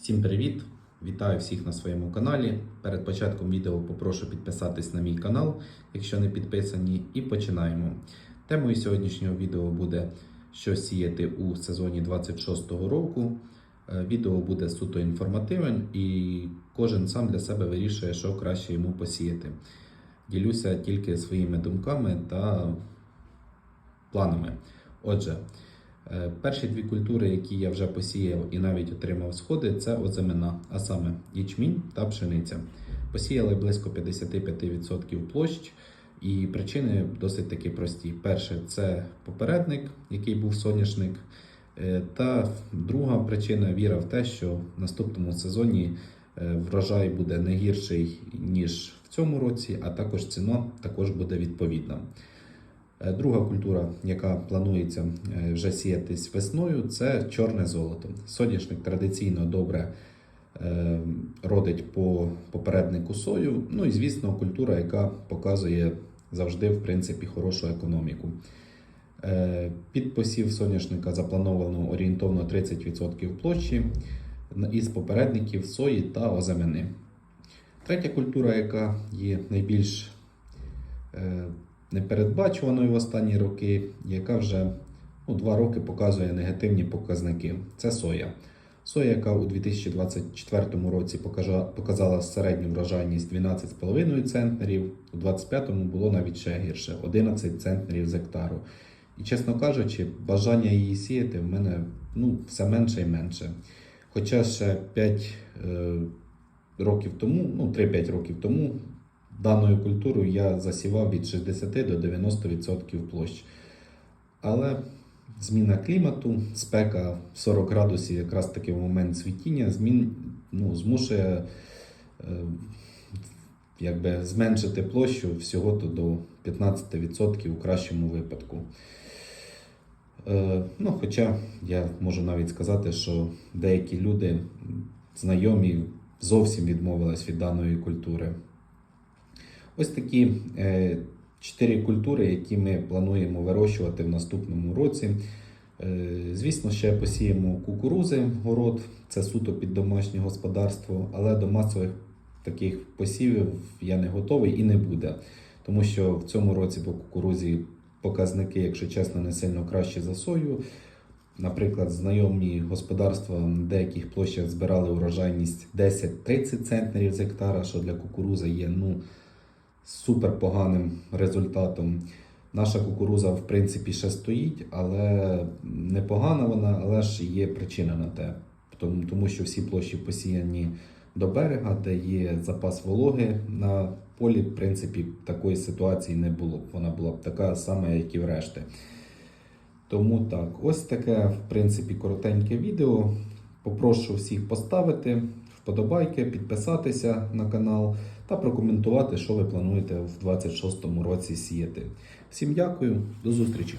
Всім привіт! Вітаю всіх на своєму каналі. Перед початком відео попрошу підписатись на мій канал, якщо не підписані, і починаємо. Темою сьогоднішнього відео буде що сіяти у сезоні 26-го року. Е, Відео буде суто інформативним і кожен сам для себе вирішує, що краще йому посіяти. Ділюся тільки своїми думками та планами. Отже, Перші дві культури, які я вже посіяв і навіть отримав сходи, це озимина, а саме ячмінь та пшениця. Посіяли близько 55% площ, і причини досить таки прості. Перше, це попередник, який був соняшник. Е, Та друга причина віра в те, що в наступному сезоні е, врожай буде не гірший, ніж в цьому році, а також ціна також буде відповідна. Е, Друга культура, яка планується е, вже сіятись весною, це чорне золото. Соняшник традиційно добре е, родить по попереднику сою. Ну і звісно, культура, яка показує завжди в принципі хорошу економіку. Під посів соняшника заплановано орієнтовно 30% площі із попередників сої та озимини. Третя культура, яка є найбільш непередбачуваною в останні роки, яка вже ну, два роки показує негативні показники. Це соя. Соя, яка у 2024 році показала середню врожайність 12,5 центнерів, у 2025 було навіть ще гірше 11 центнерів з гектару. І, чесно кажучи, бажання її сіяти в мене ну, все менше і менше. Хоча ще 5 е, років тому, ну 3-5 років тому, даною культурою я засівав від 60 до 90% площ. Але зміна клімату, спека 40 градусів, якраз таки в момент цвітіння, змін, ну, змушує е, якби, зменшити площу всього то до 15% у кращому випадку. Е, ну, хоча я можу навіть сказати, що деякі люди, знайомі, зовсім відмовились від даної культури. Ось такі е, чотири культури, які ми плануємо вирощувати в наступному році. Е, звісно, ще посіємо кукурузи, город, це суто під домашнє господарство, але до масових таких посівів я не готовий і не буде. Тому що в цьому році по кукурузі показники, якщо чесно, не сильно краще за сою. Наприклад, знайомі господарства на деяких площах збирали урожайність 10-30 центнерів з гектара, що для кукурузи є ну, супер поганим результатом. Наша кукуруза, в принципі, ще стоїть, але непогана вона, але ж є причина на те. Тому, тому що всі площі посіяні до берега, де є запас вологи на полі, в принципі, такої ситуації не було. Вона була б така сама, як і в решти. Тому так, ось таке, в принципі, коротеньке відео. Попрошу всіх поставити вподобайки, підписатися на канал та прокоментувати, що ви плануєте в 26-му році сіяти. Всім дякую, до зустрічі!